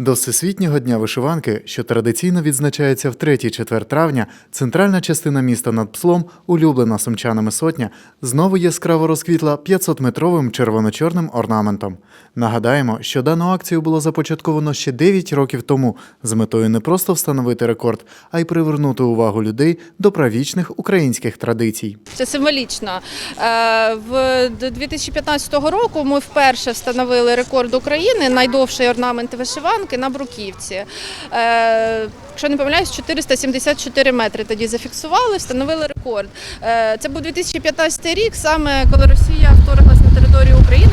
До Всесвітнього дня вишиванки, що традиційно відзначається в 3-4 травня, центральна частина міста над Пслом, улюблена сумчанами сотня, знову яскраво розквітла 500-метровим червоно-чорним орнаментом. Нагадаємо, що дану акцію було започатковано ще 9 років тому з метою не просто встановити рекорд, а й привернути увагу людей до правічних українських традицій. Це символічно. Е, В до 2015 року ми вперше встановили рекорд України найдовший орнамент вишиванки на Бруківці. Е, Якщо не помиляюсь, 474 метри тоді зафіксували, встановили рекорд. Е, Це був 2015 рік, саме коли Росія вторглась на територію України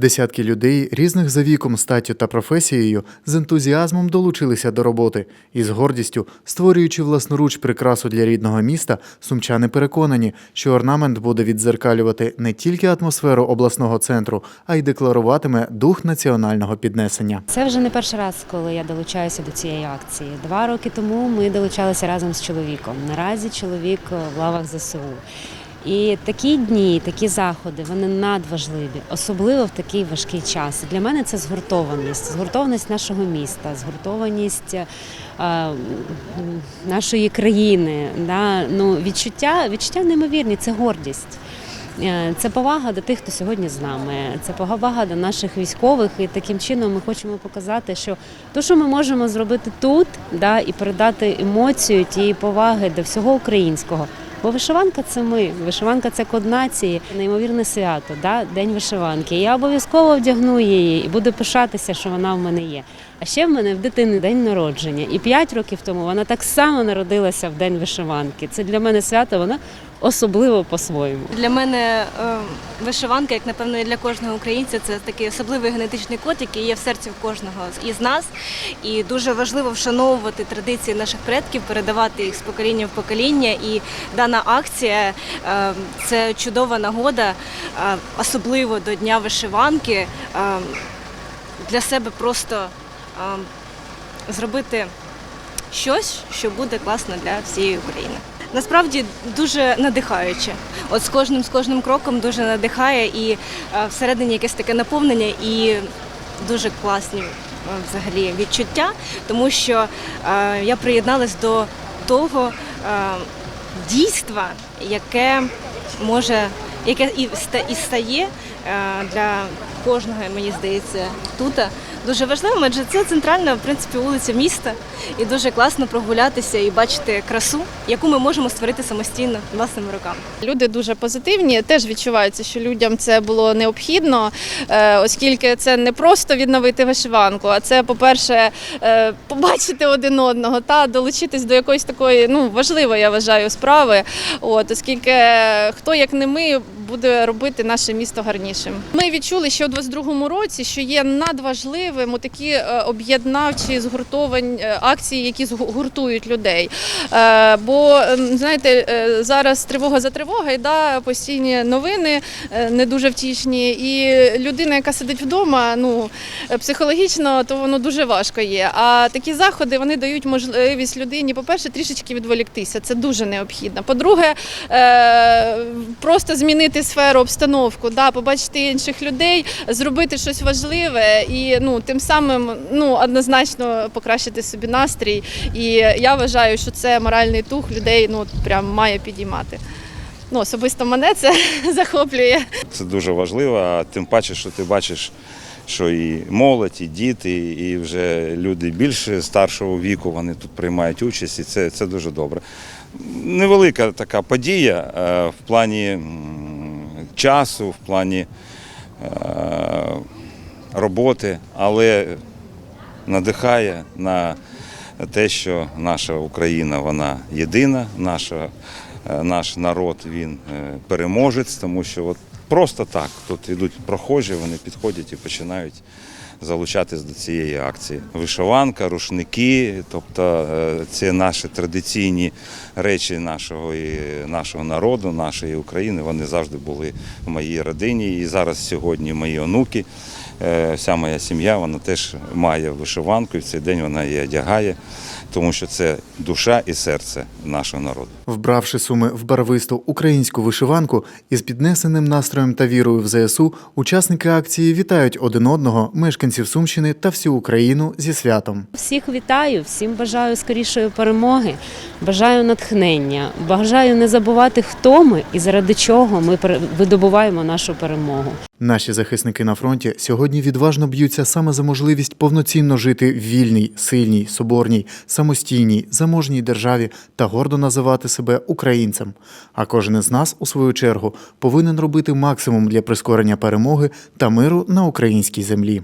Десятки людей різних за віком, статтю та професією з ентузіазмом долучилися до роботи і з гордістю, створюючи власноруч прикрасу для рідного міста, сумчани переконані, що орнамент буде віддзеркалювати не тільки атмосферу обласного центру, а й декларуватиме дух національного піднесення. Це вже не перший раз, коли я долучаюся до цієї акції. Два роки тому ми долучалися разом з чоловіком. Наразі чоловік в лавах ЗСУ. І такі дні, такі заходи, вони надважливі, особливо в такий важкий час. Для мене це згуртованість, згуртованість нашого міста, згуртованість е, нашої країни. Да? Ну, відчуття, відчуття неймовірні, це гордість. Е, Це повага до тих, хто сьогодні з нами. Це повага до наших військових. І таким чином ми хочемо показати, що те, що ми можемо зробити тут, да, і передати емоцію тієї поваги до всього українського. Бо вишиванка це ми, вишиванка це код нації, неймовірне свято, да? день вишиванки. Я обов'язково вдягну її і буду пишатися, що вона в мене є. А ще в мене в дитини день народження. І п'ять років тому вона так само народилася в день вишиванки. Це для мене свято, воно особливо по-своєму. Для мене е, вишиванка, як напевно і для кожного українця, це такий особливий генетичний код, який є в серці в кожного із нас. І дуже важливо вшановувати традиції наших предків, передавати їх з покоління в покоління. І дана акція е, це чудова нагода, е, особливо до Дня вишиванки, для себе просто зробити щось, що буде класно для всієї України. Насправді дуже надихаюче. От з кожним з кожним кроком дуже надихає і е, всередині якесь таке наповнення і дуже класні е, взагалі відчуття, тому що е, я приєдналась до того дійства, яке може, яке і ста- і стає для кожного, мені здається, тут дуже важливим, адже це центральна в принципі вулиця міста, і дуже класно прогулятися і бачити красу, яку ми можемо створити самостійно власними руками. Люди дуже позитивні. Теж відчувається, що людям це було необхідно, е, оскільки це не просто відновити вишиванку, а це, по-перше, е, побачити один одного та долучитись до якоїсь такої ну важливої, я вважаю, справи. От оскільки хто як не ми. Буде робити наше місто гарнішим. Ми відчули ще у 22-му році, що є надважливим такі е, об'єднавчі згуртовані е, акції, які згу- гуртують людей. Е, Бо знаєте, зараз тривога за тривогою, да, постійні новини не дуже втішні. І людина, яка сидить вдома, ну психологічно, то воно дуже важко є. А такі заходи вони дають можливість людині, по-перше, трішечки відволіктися. Це дуже необхідно. По-друге, просто змінити сферу, обстановку, да, побачити інших людей, зробити щось важливе і ну тим самим ну однозначно покращити собі настрій. І я вважаю, що це моральний дух людей ну прям має підіймати. Ну, особисто мене це захоплює. Це дуже важливо, а тим паче, що ти бачиш, що і молодь, і діти, і вже люди більше старшого віку вони тут приймають участь, і це, це дуже добре. Невелика така подія е, в плані часу, в плані е, роботи, але надихає на те, що наша Україна вона єдина, наша, е, наш народ він е, переможець, тому що от просто так тут ідуть прохожі, вони підходять і починають залучатись до цієї акції. Вишиванка, рушники, тобто це наші традиційні речі нашого, і нашого народу, нашої України. Вони завжди були в моїй родині. І зараз сьогодні мої онуки, е, вся моя сім'я, вона теж має вишиванку, і в цей день вона її одягає, тому що це душа і серце нашого народу. Вбравши суми в барвисту українську вишиванку із піднесеним настроєм та вірою в ЗСУ, учасники акції вітають один одного, мешканців Сумщини та всю Україну зі святом. Всіх вітаю, всім бажаю скорішої перемоги, бажаю натхнення, бажаю не забувати, хто ми і заради чого ми видобуваємо нашу перемогу. Наші захисники на фронті сьогодні відважно б'ються саме за можливість повноцінно жити в вільній, сильній, соборній, самостійній, заможній державі та гордо називати себе українцем. А кожен із нас, у свою чергу, повинен робити максимум для прискорення перемоги та миру на українській землі.